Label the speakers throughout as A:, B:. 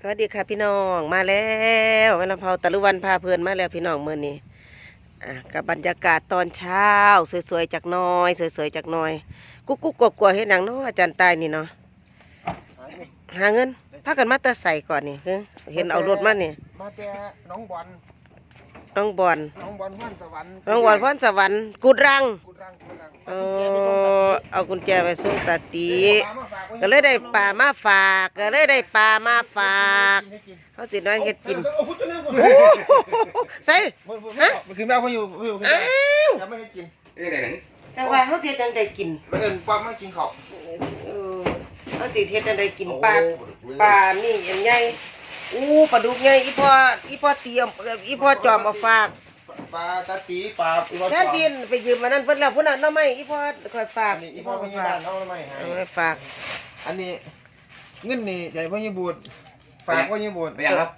A: สวัสดีค่ะพี่น้องมาแล้ววันละเผาตะลุวันพาเพลินมาแล้วพี่น้องเมื่อนี้อะกับบรรยากาศตอนเช้า สวยๆจากหน้อย สวยๆจากหน้อย กุ๊กกุ๊กกลัวๆเฮ็ดหนังเนาะอาจารย์ตายนี่เนาะหาเงินพากันมาแตะใส่ก่อนนี่เฮ้ยเห็นเอารถมานี่
B: มาแต่น้องบอล
A: น้องบอล
B: น้องบอลห้วนสวรรค์
A: น้องบอลพรสวรรค์กุดรัง
B: กุดรังกุดรัง
A: เออเอากุญแจไปส่งตาตี
B: ปลามาฝากว้
A: ก็เลยได้ปลามาฝากก็เลยได้ปลามาฝาก
B: ให้กิน
A: เขาสิน้อยเฮ็ดกิน
B: เออเอาพุทธเรื่องก่อน
A: โอ้โหใส่
B: ฮะมันคือแม่เขาอยู่อยู่คือ
A: อ้า
B: แม่
A: ว
B: ยังไม่ให้กิน
C: เอ้ยไหนไหน
A: จังว่าเขาสิจังได้กิน
B: แล้วเอิญปั๊มมากินข้าว
A: เออเขาสิเฮ็ดจังได้กินปลาปลานี่อันใหญ่อู้ปลาดุกใหญ่อีพ่ออีพ่อเตรียมเอ่ออีพ่อจอมเอาฝาก
B: ปลาตาตีปลาอีพ่อ
A: แท้ดินไปยืมมานั่นเพิ่นแล้วพุ่นน่ะน้อไม่อีพ่อคอยฝาก
B: อันนี้อีพ่อพยาบาลเอาทำไมให้
A: เอาไว้ฝาก
B: อันนี้เงินนี่ใหญ่พ่อยี่บูดฝากพ่อยี่บูด
C: ไปยังครับ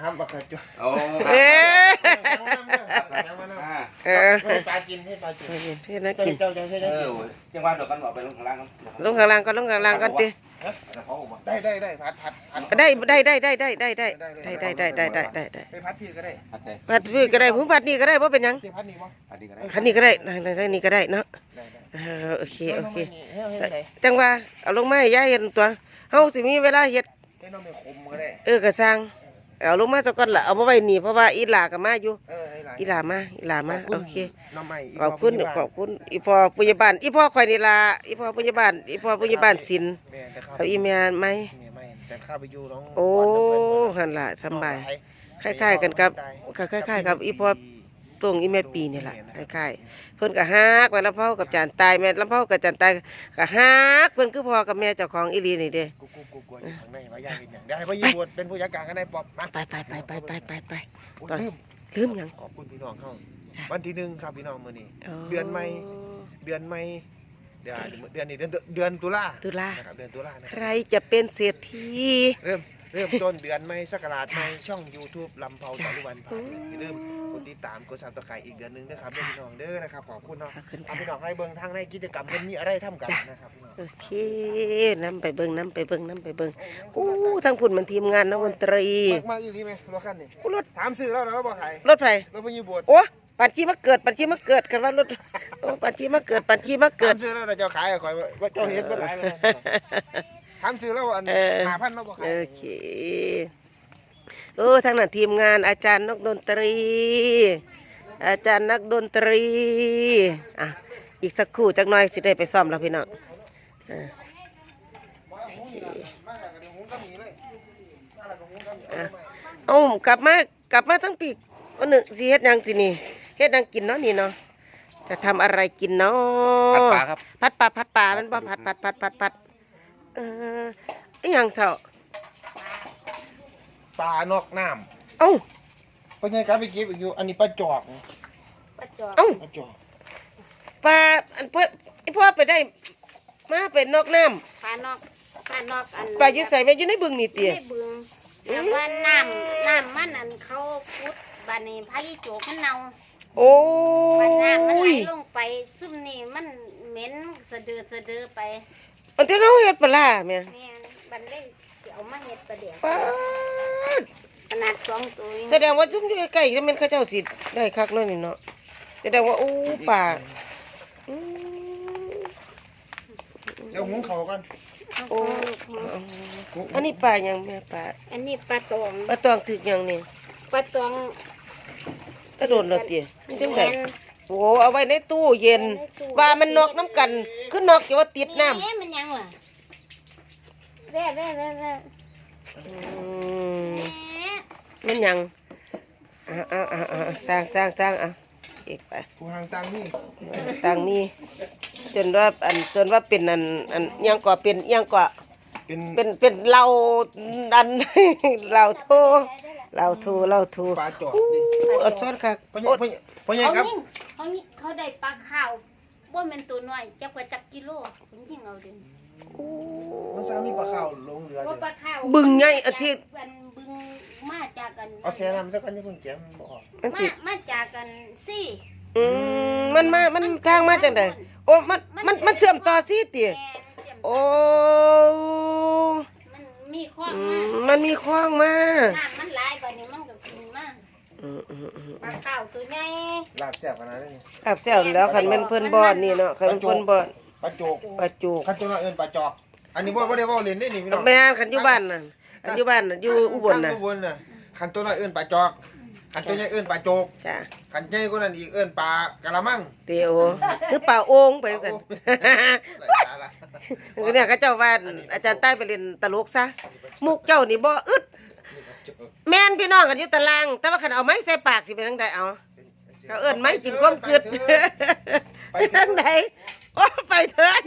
B: ห้ามบักกะจุ
C: โอ้
A: เอ๊ะ
B: ยังมานั่ง
C: อ่า
A: เออ
B: ให้ปลากินให้ปลากิน
A: เฮ็ดนะ
B: เจ้า
A: กิน
B: เจ้าเจ้าเจ้า
C: เอ
B: เจ้า
C: อโอ้ยจังหวะเดี๋ยวกันบอกไปลงข้างล่างครับ
A: ลงข้างล่างก็ลงข้างล่างก็ติ
C: เดี๋ยวเขาออกมา
B: ได้ได้ได้พัดพัดพัด
A: ได้ได้ได้ได้ได้ได้ได้ได้ได้ได้ได้ได้ได้
B: ไปพัดพี่ก็ได้
C: พัดใจ
A: พัดพี่ก็ได้ผมพัดนี่ก็ได้บ่เป็นหยัง
B: ที่พัดนี่มั้ง
C: พัดดีกัน
A: พัดนี่ก็ได้ได้ได้นี่ก็ได้เนาะ
B: ได้ได้
A: เออโอเคโอเค
B: เฮ้ยเฮ้ยไหน
A: จังว่าเอาลงมาให้ยายเห็นตัวเฮาสิมีเวลาเฮ็ด
B: เฮ้ยน้องไม่คมก็ได้
A: เออกระซัง เอาลงมาสักก่อนละเอามาไว้นี่เพราะว่าอีหลาก็มาอยู่
B: เออให้หลาย
A: อีหลามาอีหลามาโอเค
B: น้องใหม่
A: ขอบคุณขอบคุณอีพ่อปุญญาบาลอีพ่อข่อยนี่ล่ะอีพ่อปุญญาบาลอีพ่อปุญญาบาลศิลป์
B: แม่แต่ข้า
A: เอาอีแม่ไหม
B: แม่ไม่แต่ข้าไปอยู่น้อง
A: โอ้หั่นล่ะสำบายคล้ายๆกันกับคล้ายๆกับ อีพ่อ ตรงอีแม่ปีนี่แหละคล้ายๆเพิ่นก็ฮักไว้ลำเผากับจานตายแม่ลำเผากับจานตายก็ฮักเพิ่นคือพ่อกับแม่เจ้าของอีหลีนี่เด้
B: กูกูกูกลัวอยู่ข้างในว่ายากเป็นอย่างได้พ่อยี่บวชเป็นผู้จัดการกันได้ปอบมา
A: ไปไปไปไปไปไปไป
B: โอ้ยลืม
A: ลืมหยัง
B: ขอบคุณพี่น้องเขา
A: จ้ะ
B: วันที่หนึ่งครับพี่น้องมื้อนี้ เดือนใหม่ เดือนใหม่เดือนเดือนนี้เดือนเดือนตุลา
A: ตุลา
B: นะครับเดือนตุลานะ
A: ใครจะเป็นเศรษฐี
B: เริ่ม เริ่มต้นเดือนใหม่สักราชใหม่ช่อง YouTube ลำเผา
A: จ้ะ
B: ตะลุวันผ่านอย่าลืมกดติดตามกดซับสไครต์อีกเดือนหนึงนะครับพี่น้องเด้อนะครับขอบคุณเนาะ
A: ขอบคุณ
B: เอา
A: ค่ะ
B: พี่น้องให้เบิ่งทางในกิจกรรมมันมีอะไรทำกันนะครับพี่น้อง
A: โอเคน้ำไปเบิ้งน้ำไปเบิ้งน้ำไปเบิ้งอู้ทั้งพุ่นมันทีมงานนักดนตรี
B: มากมากอีหลีไหมรถคันนี้
A: อู้รถ
B: ถามซื้อแล้วเราบอกขาย
A: รถไฟ
B: รถพยูบวช
A: โอ้ปันชีมาเกิดปันชีมาเกิดกันว่ารถโอ้ปันชีมาเกิดปันชีมาเกิ
B: ถา
A: ด
B: มซื้อแล้วเราจะขายอะขอยว่าเจ้าเห็นบ่หลายเลย ถามซื้อแล้วอัน
A: เออ
B: หาพันเราบอกขาย
A: โอเคเออทางนั้นทีมงานอาจารย์นักดนตรี อาจารย์นักดนตรีอะอีกสักครู่จักหน่อยสิได้ไปซ่อมแล้วพี่น้องอะ
B: มาแล้วก็เดี๋ยวหุงก็มีเลยมาแล้วก็หุงก็มีเอาไว้
A: เอ้ากลับมากลับมาทั้งปีอันหนึ่งสิเฮ็ดหยังสินี่เฮ็ดหยังกินเนาะนี่เนาะจะทำอะไรกินเนาะ
C: พัดปลาครับ
A: พัดปลาพัดปลามันบ่พัดพัดพัดพัดพัด เอออีหยังเถอะ
B: ปลานอกน้
A: เอ้าำ
B: เพราะงั้นครับไปเก็บอีกอยู่ อันนี้ปลาจอก
D: ประจอบ
A: เอ้า
B: ปลาจอก
A: ปลาอันเพิ่นไอพ่อไปได้ มาเป็นนอกน้
D: ปลานอกปลานอกอันำ
A: ปลาอยู่ใส่แม่อยู่ในบึงนี่เตี๋ย
D: ไม่บึงแต่ว่าน้ำน้ำมันอันเขาพุดบานนี้พายุโจกมันเน่า
A: โอ้
D: บานน้ำมันไหล
A: ย
D: ลงไปซุ่มนี่มันเหม็นสะเดือดสะเดือไป
A: อันที่เราเฮ็ดปลาร้าแม่
D: แม่นบันเลยสิเอามาเฮ็ดประเดี๋ยว
A: ปลาด
D: ขนาดสองตัวนี่
A: แสดงว่าซุ่มอยู่ใกล้ๆจะเป็นเข้าเจ้าสิได้คักเนาะนี่เนาะแสดงว่าอู้ปลาอืม
B: เดี๋ยวหุงเขาวกัน
A: โอ้อันนี้ปลาหยังแม่ปลา
D: อันนี้ปลาตอง
A: ปลาตองถึกหยังนี่
D: ปลาตอง
A: กระโดดเลยเตี๋ยมันจังได โอ้เอาไว้ในตู้เย็น ว่ามันนอกน้ำกันคือนอกอย่าว่าติดน้ำ
D: แม่มันยังล่ะแว่แว่แว่แว่
A: อืม
D: แม่
A: มันหยังอ่าอ่าอ่าอ่าสร้างสร้างสร้างอะเอกไป
B: ผู้ห่างตังนี่
A: ต่างนี้จนว่าอันจนว่าเป็นอันอันอิหยังก่อเป็นอิหยังก่อ
B: เป็น
A: เป็นเป็นเราอัน เราโท เราโทเราโท
B: ปลาจอก
A: อู้
B: นี่
A: เอาช้อนค่ะ
B: เพราะ
A: โอ๊
B: งั้
A: ย
B: นเพราะงั้น
D: เขา
B: ครับ
D: ยิ่งเขายิ่งเขาได้ปลาข้าวว่ามันตัวน้อยจักกว่าจักกิโลผมยิ่งเอาเดิ
B: มันสามีปลาข้าวลงเรือ
D: ว่าป
B: เล
D: ลายข้าว
A: บึงไงอาทิตย์
D: มันบึงมาจากกัน
B: เอาแซ่น้ำแล้วกันจะเพิ่งแกมบอก
A: มัน
D: มา
A: สิ
D: มาจากกันซี่
A: อืมมันมา มันทางมาจากไหนโอ้ มัน มัน มันเชื่อมต่อสิติ
D: แม่นเสียม
A: โอ้
D: มันมีข้อ
A: อื
D: มาม
A: มันมันมีคลองมา
D: น้ำมันหลายบัดนี้มันก็ขึ้นมา
A: อืมอืมอืม
D: ปลาข้าวตัวใหญ่
B: ลาบแซ่บขนาดนั้นนี่
A: ครับแซวแล้วคันแม่นเพิ่นบ่อนนี่เนาะคันเพิ่นบ่อน
B: ปลาโจก
A: ปลาจูก
B: คันตัวน้อยเอิ้นปลาจอก อันนี้บ่บ่ได้เว้าเล่นได้นี่พี่น้อง
A: แม่นคันอยู่บ้านน่ะคันอยู่บ้านน่ะอยู่อุบลน่ะ
B: อุบลน่ะคันตัวน้อยเอิ้นปลาจอกคันตัวใหญ่เอิ้นปลาโจก
A: จ้ะ
B: คันใหญ่กว่านั้นอีกเอิ้นปลากะละมัง
A: เตียวคือป่าโอ่งไปซั่น
B: หลายสาระ
A: เนี่ยเขาเจ้าว่าอาจารย์ใต้ไปเรียนตลกซะมุกเจ้านี่บ่อึดแม่นพี่น้องกันอยู่ตาราง แต่ว่าคันเอาไม้ใส่ปากสิเป็นจังไดเอาเขาเอิ้นไม้กินความกึด
B: ไป
A: ไปทางใดโอ้ไปเถิน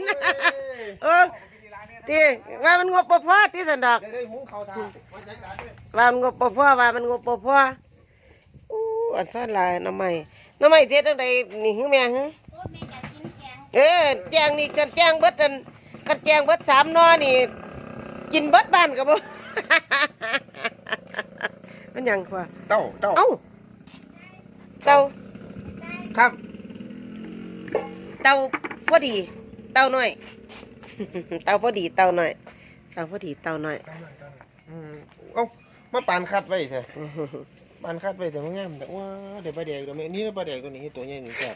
A: โอ้ตีว่ามันงบบ่พอตีสันดอก
B: ว่า
A: มันงบบ่พอว่ามันงบบ่พออู้อันซ่อนลายน้ำใหม่น้ำใหม่เทศจังไดนี่หือแม่หื้
D: อยากกินแกง
A: เออแจงนี่กันแจงเบิดอัน กันแจงเบิดสามหนอนี่ กินเบิดบ้านกับบ่ มันหยังกว่า
B: เต้าเต้า
A: เอ้าเต่า
B: ครับ
A: เต่าพอดี เต่าน้อย เต่าพอดีเต่าน้อย เต่าพอดีเต่าน้อย
B: เต้าหน่อยเต้าหน่อยอืมเอ้ามาปานคัดไว้เถอะปานคัดไว้แต่มันงามแต่ว่าเดี๋ยวปลาแดกตัวนี้นี่ปลาแดกตัวนี้ตัวใหญ่นี่แซ่บ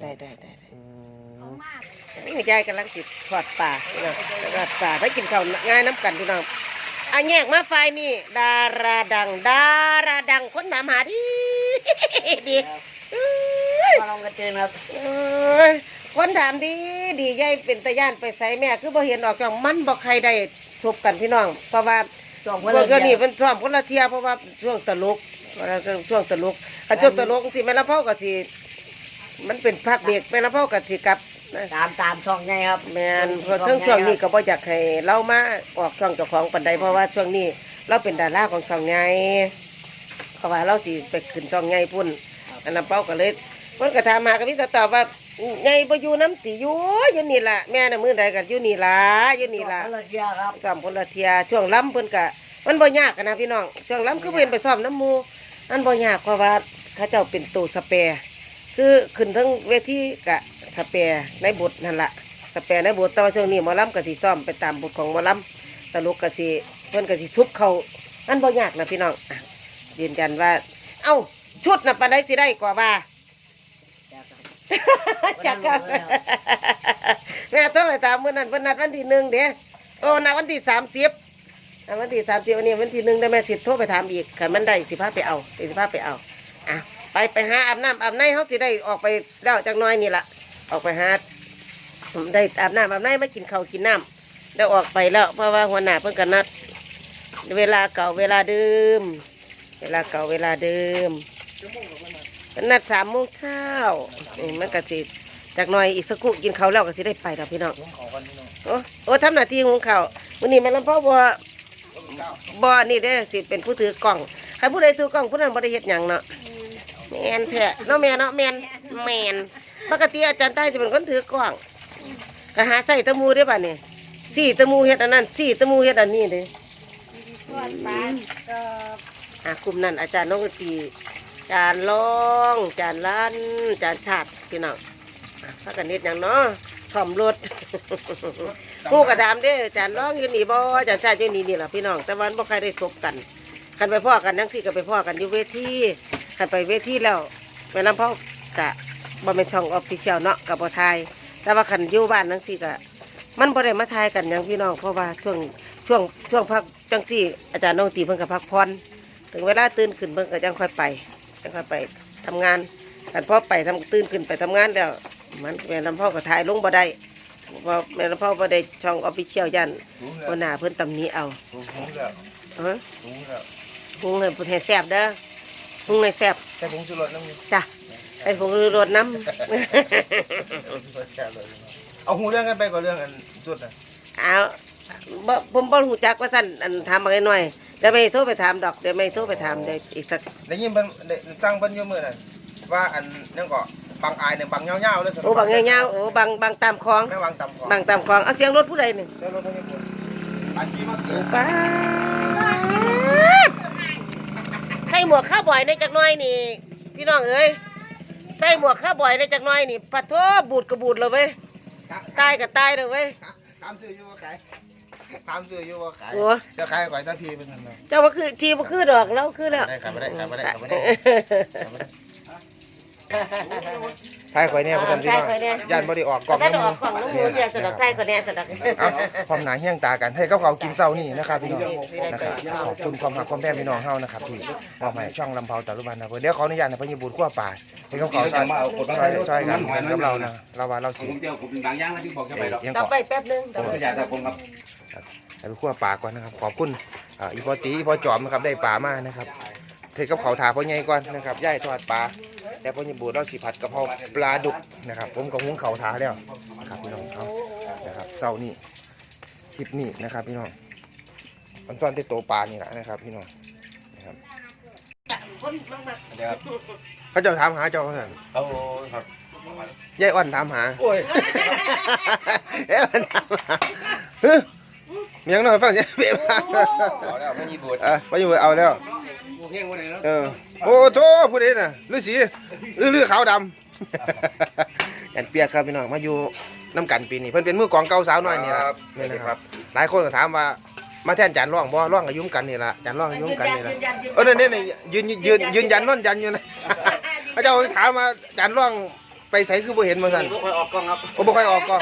A: ได้ได้ได้ได้
B: อื
D: เอา
B: ม
D: มาก
A: นี่ยายกำลังติดทอดปลาพี่น้องทอดปลาไปกินข้าวง่ายน้ำกันพี่น้องอันแยกมาไฟนี่ ดาราดัง ดาราดังคนถามหาดีดีเอ้ย
C: มาลองกันเจนครับ
A: เอ้ยคนถามดีดียายเป็นตะย่านไปใส่แม่ คือบ่เห็นออกจากมันบ่ใครได้ชบกันพี่น้อง เพราะว่า
C: สอง
A: พวกเจ้านี่เป็นซ้อมคนละเทียเพราะว่าช่วงตลกเวลาช่วงตลกถ้าช่วงตลกสิแม่ละเผาก็สิ มันเป็นภาคเบรกแม่ละเผาก็สิกลับนะ
C: ตามตามช่องไงครับ
A: แม่นเพราะทั้งช่วงนี้ก็บ่อยากให้เรามาออกช่องเจ้าของปานใดเพราะว่าช่วงนี้ เราเป็นดาราของช่องใหญ่เพราะว่าเราสิไปขึ้นช่องใหญ่พุ่นอันนั้นเป้าก็เลยเพิ่นก็ถามมาก็มีแต่ตอบว่าใหญ่บ่อยู่น้ำติอยู่อยู่นี่ล่ะแม่น่ะมื้อใดก็อยู่นี่ล่ะอยู่นี่ล่ะ
C: เราเชียร์ครับ
A: ซ้อมคนละเทียช่วงล้ำเพิ่นกะมันบ่ยากกันนะพี่น้องช่วงล้ำคือเพิ่นไปซ้อมน้ำหมูมันบ่ยากเพราะว่าเขาเจ้าเป็นตัวสเปร คือขึ้นทั้งเวทีกะสเปรในบทนั่นละสเปรในบทแต่ว่าช่วงนี้หมอล้ำก็สิซ้อมไปตามบทของหมอล้ำตลกก็สิเพิ่นก็สิทุบเขามันบ่ยากนะพี่น้องอะยืนยันว่า เอ้าชุดน่ะปานใดสิได้กว่าว่าจักครับแม่โทรไปถามมื้อนั้นเพิ่นนัดวันที่หนึ่งเด้โอ้นัดวันที่สามสิบนัดวันที่สามสิบวันนี้วันที่หนึ่งได้แม่สิโทรไปถามอีกคันมันได้สิพาไปเอาสิพาไปเอาอะ ไปไปหาอาบน้ำอาบในเฮาสิได้ออกไปแล้วจักน้อยนี่ละออกไปหาได้อาบน้ำอาบในมากินข้าวกินน้ำได้ออกไปแล้วเพราะว่าหัวหน้าเพิ่นก็นัด เวลาเก่าเวลาเดิม เวลาเก่าเวลาเดิมนัดสามโมงเช้านี่มันก็สิจากน่อยอีกสักครู่กินข้าวแล้วก็สิได้ไปแล้วพี่น้อง
B: หุงข้าวกันพี่น้อง
A: โอ้โอ้ทำหน้าที่ของเขาวันนี้แม่ลำพ่อบัวบัวนี่เด้สิเป็นผู้ถือกล่อง ใครผู้ใดถือกล่องผู้นั้นบ่ได้เฮ็ดหยังเนาะ แมนแท้เนาะแม่เนาะแมนแมนปกติอาจารย์ใต้จะเป็นคนถือกล่องก็หาใส่ตะมูได้ป่ะนี่สี่ตะมูเฮ็ดอันนั้นสี่ตะมูเฮ็ดอันนี้เด้
D: ทอดปลาก็
A: อะกลุ่มนั้นอาจารย์น้องดนตรีจานร้องจานล้านจานชาติพี่น้องอะพักกันนิดอย่างเนาะซ่อมรถ ผู้กระทำเด้อจานร้องอยู่นี่บ่จานชาติอยู่นี่นี่แหละพี่น้องแต่วันบ่ใครได้สบกัน คันไปพ่อกันทั้งสี่ก็ไปพ่อกันอยู่เวที คันไปเวทีแล้วไปนำพ่อกะบ่เป็นช่องออฟฟิเชียลเนาะกับบ่ทาย แต่ว่าคันอยู่บ้านทั้งสี่ก็มันบ่ได้มาทายกันอย่างพี่น้องเพราะว่าช่วงช่วงช่วงพักจังสี่ อาจารย์น้องตีเพิ่นก็พักผ่อนถึงเวลาตื่นขึ้นเพิ่นก็จังค่อยไปจังค่อยไปทำงานคันพอไปทำตื่นขึ้นไปทำงานแล้วมันแม่ลำพ่อก็ถ่ายลงบ่ได้เพราะแม่ลำพ่อบ่ได้ช่องออฟฟิเชียลยัน
B: หุง
A: หัวห
B: แล้ว
A: น้าเพิ่นตำหนี้เอา
B: หุงแล้ว
A: เอ้อ
B: หุงแล้ว
A: หุงให้เพิ่นให้แซ่บเด้อ หุงให้แซ่บ
B: ใส่ผงชูรสน้ำมัน
A: จ้ะให้ผงชูรสน้
B: เอาหูเรื่องกันไปก่อนเรื่องอันสุดน่ะำ
A: เอาบ่ผมบ่รู้จักว่าซั่นอันถามมาหน่อยเดี๋ยวไม่โทรไปถามดอกเดี๋ยวไม่โทรไปถามเดี๋ยวอีกสัก
B: ได้ยินเพิ่นได้ตั้งเพิ่นอยู่มื้อนั้นว่าอันนั่นก็บังอายเนี่ยบังยาวๆเลย
A: โอ้บางยาวๆโอ้บางบางตามคลอง
B: แม่วางตำคอง
A: บางตามคลองเอาเสียงรถผู้ใดหนึ่ง
B: แล้วรถพยาบาลอาชีพมาเกิด
A: ป้าดใส่หมวกข้าวบ่อยในจักหน้อยนี่ พี่น้องเอ้ยใส่หมวกข้าวบ่อยในจักหน้อยนี่ปะโทบูดกระบูดเลยเว้ยตายก็ตายเลยเว้ย
B: ตามซื้ออยู่ว่าขายถามซื้ออยู่ว่าขาย
A: โอ้
B: จะขายข่อยตาพีเป็นนั่นน่ะ
A: เจ้าว่าคือจีบ่คือดอกแล้วคือแล้ว
B: ได้ขายบ่ได้ขายบ่ได้ขายบ่ได้ขายบ่ได้ ขายข่อยเนี่ยประกันพี่น้องย่านบ่ได้ออกกล่อง
A: ถ้าดอกของลูกหมูเสียสดอกไส้ก็แน่สดอก
B: เอาความหนาเฮี้ยงตากันให้กับเขากินเช้านี่นะครับพี่น้องนะครับขอบคุณความหักความแพงพี่น้องเฮานะครับที่มอบให้ช่องลำเผาตะลุบันนะเพิ่นเดี๋ยวขออนุญาตนะเพิ่นอยู่บุญขั้วป่าให้เขาเขาช่วยช่วยช่วยกันกันกับเรานะเราว่าเรา
E: ผ
B: สิ
E: มเจอผมเป็นบางอย่างแล้วที่บอกจะไปหรอก
B: ยัง
A: ต่อ
B: เกาะ
A: ไปแป๊บนึง
E: ผมก็อยากแต่ผมครับ
B: ให้ไปขั้วป่าก่อนนะครับขอบคุณอ่าอีพอตีอีพอจอมนะครับได้ป่ามานะครับเทกับเขาวถาพ่อใหญ่ก่อนนะครับย่ายทอดปลา แต่พ่อใหญ่บูดเราสิผัดกะเพราปลาดุกนะครับ ผมก็หุงเขาวถาแล้วครับพี่น้องเขานะครับเสาร์นี้คลิปนี้นะครับ พี่น้องมันซ่อนที่โตวปลานี่แหละนะครับ พี่น้องนะครับ
E: เดี๋ยว
B: เขาเจ้าถามหาเจ้าเขาสั่น
E: เอาครับ
B: ยายอ่อนถามหา
E: โอ้ย
B: เอ๊ะมันถามหาเฮ้ยมียังหน่อยฟังยายเบี้ยฟัง
E: เอาแล้วไม่มีบท
B: เออไปอยู่เอาแล้ว
E: โอเควันไหนแล้ว
B: เออโอ้โถผู้ใดน่ะฤาษีฤาษีขาวดำแอนเปียกครับพี่น้องมาอยู่น้ำกันปีนี้เพิ่นเป็นมือกลองเก่าสาวน้อยนี่ล่ะนี่นะครับ หลายคนก็ถามว่ามาแทนจานร่องบ่ร่องอายุมกันนี่ล่ะจานร่องอายุมกันนี่ล่ะเออนั่นนี่ยืนยืนยืนยันนอนยันอยู่นะพระเจ้าถามมาจานร่องไปใส่คือบ่เห็นมาสั่น
E: ค่อยออกกล้องครับ
B: โอ้บ่ค่อยออกกล้อง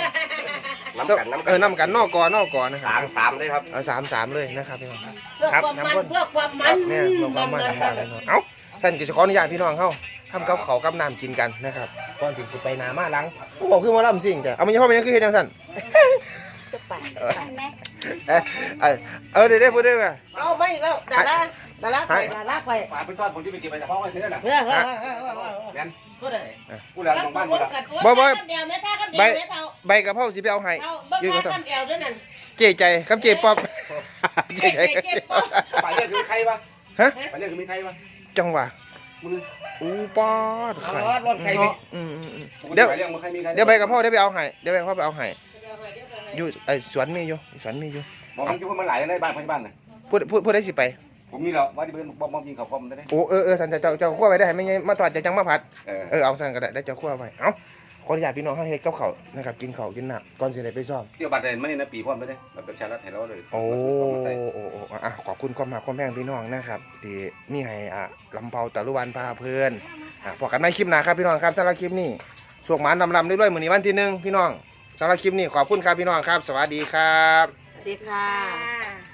E: น้ำกันน้ำ
B: เออน้ำกันนอกกอนอกกอนะครับ
E: สามสามเลยครับ
B: เอาสามสามเลยนะครับพี่น้อง
A: เพื่อความมันเพื่อความมัน
B: เนี่ยเราความมาทำงานเลยเนาะเอ้าท่านก็จะขออนุญาตพี่น้องเข้าทำกับเขาวกับน้ำกินกันนะครับก่อนถึงสิไปนามาหลังผู้บอกคือมาล่ำสิ่งแต่เอามันยังพ่อมันยังคือเฮ็ดจังซั่น
A: จะไป
B: เออ
D: เห็นไหม
B: เอยเอยเออเดี๋ยวได้พูดได้ไหม
A: เอาไปอีกแล้วดารา ดาราไปดาราไป
E: ฝาเป็นทอดผมที่ไปเก็บไปจากห้องไว้ที่นั่นน่ะ
A: เฮ้ยเฮ้ยเฮ้ยเฮ้ยเฮ้ย
E: งั้น
A: พูดเลย
E: กูแล้วของบ้านกูละ
B: บ่บ่
A: เดียวแม่ท่ากับเดียวแม่เท่า
B: ใบกะเพราสิไปเอาให้
A: เอาเบิ้ง
B: ยืน
A: ท่า
B: ก็ต้อง
A: กับเดียวด้วยนั่น
B: เจ๊ใจกับเจ๊ป๊อบเจ๊ใจ
A: เจ๊ป๊อบ
E: ไปเรียกคือใครวะ
B: ฮะ
E: ไปเรียกคือมีใครวะ
B: จังหวะ
E: มึง
B: อู้ปอด
E: เอา
B: ไข่
E: รถใครมี
B: อืมอืมอืม
E: เดี๋
B: เดี๋
E: ย
B: ยวว
E: เรียกมึงใครมีใคร
B: เดี๋ยวใบกะเพราเดี๋ยวไปเอาให้เดี๋ยวใบกะเพราไปเอาให้อยู่ไอ้สวนมีอยู่สวนมีอยู่
E: บอกมันจะพูดมันหลายในบ้านพยาบาลน่ะ
B: พูดพูดพูดได้สิไป
E: ผมมีแล้วว่าที่เพื่อนบอกมอมยิงเขาคอมได้
B: โอ้เออเออสันจะเจ้าเจ้าขั้วไปได้ให้ไม่ไงมาถอดจะจังมาผัด
E: เออ
B: เออเอาสันก็ได้ได้เจ้าขั้วไปเอ้าขออนุญาตพี่น้องให้เฮ็ดกับเขาวนะครับกินเขาวกินหน้ำก่อนสิได้ไปซ้อม
E: เที่ยวบัตรเดินไม่ได้นะปีพร้อมไม่ได้แบบประชารัฐไทยเราเลย
B: โอ้โอ้โอ้อะขอบคุณความหมาความแพงพี่น้องนะครับที่มีให้อะลำเผาตะลุวันพาเพื่อนอะพอกันในคลิปหน้าครับพี่น้องครับสำหรับคลิปนี้สวกหมานลำลำด้วยๆมือนี้วันที่หนึ่งพี่น้องสำหรับคลิปนี้ขอบคุณครับพี่น้องครับ สวัสดีครับ
A: สวัสดีค่ะ
D: อ่า